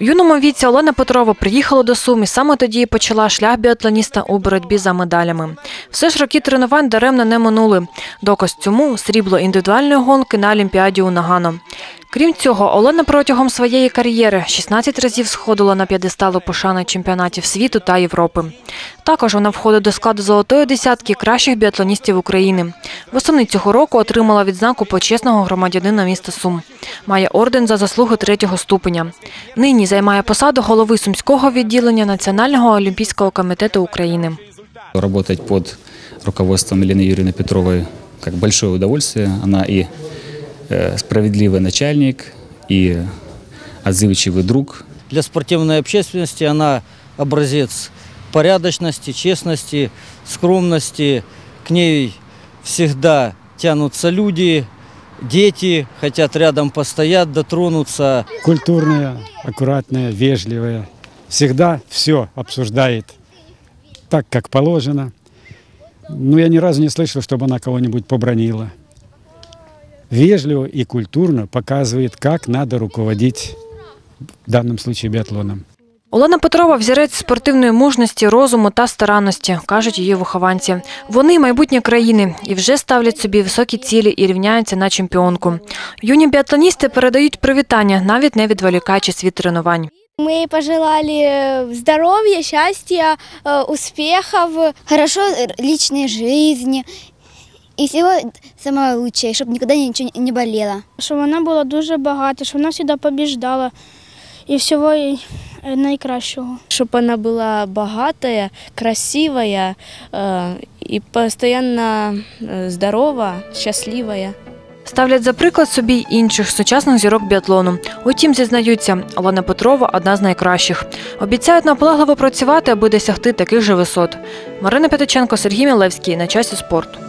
В юному віці Олена Петрова приїхала до Сум і саме тоді почала шлях біатлоніста у боротьбі за медалями. Все ж роки тренувань даремно не минули. Доказ цьому срібло індивідуальної гонки на Олімпіаді у Нагано. Крім цього, Олена протягом своєї кар'єри 16 разів сходила на п'єдесталу пошани чемпіонатів світу та Європи. Також вона входить до складу золотої десятки кращих біатлоністів України. Восени цього року отримала відзнаку почесного громадянина міста Сум. Має орден за заслуги третього ступеня. Нині займає посаду голови сумського відділення Національного олімпійського комітету України. Работать под руководством Елены Юрьевны Петровой как большое удовольствие. Она и э, справедливый начальник, и отзывчивый друг. Для спортивной общественности она образец порядочности, честности, скромности. К ней всегда тянутся люди, дети хотят рядом постоять, дотронуться. культурная, аккуратная, вежливая. Всегда все обсуждает так, как положено. Но я ни разу не слышал, чтобы она кого-нибудь побронила. Вежливо и культурно показывает, как надо руководить в данном случае биатлоном. Олена Петрова взірець спортивної мужності, розуму та старанності, кажуть її вихованці. Вони майбутнє країни і вже ставлять собі високі цілі і рівняються на чемпіонку. Юні біатлоністи передають привітання, навіть не відволікаючись від тренувань. Мы ей пожелали э, здоровья, счастья, э, успехов, хорошо э, личной жизни и всего самого лучшего, чтобы никогда ничего не болело. щоб вона була дуже багата, щоб вона завжди побіждала і всього їй е, найкращого. чтобы она была богатая, красивая э, и постоянно э, здорова, счастливая. Ставлять за приклад собі й інших сучасних зірок біатлону. Утім, зізнаються, Олена Петрова одна з найкращих. Обіцяють наполегливо працювати, аби досягти таких же висот. Марина П'ятиченко, Сергій Мілевський. На часі спорту.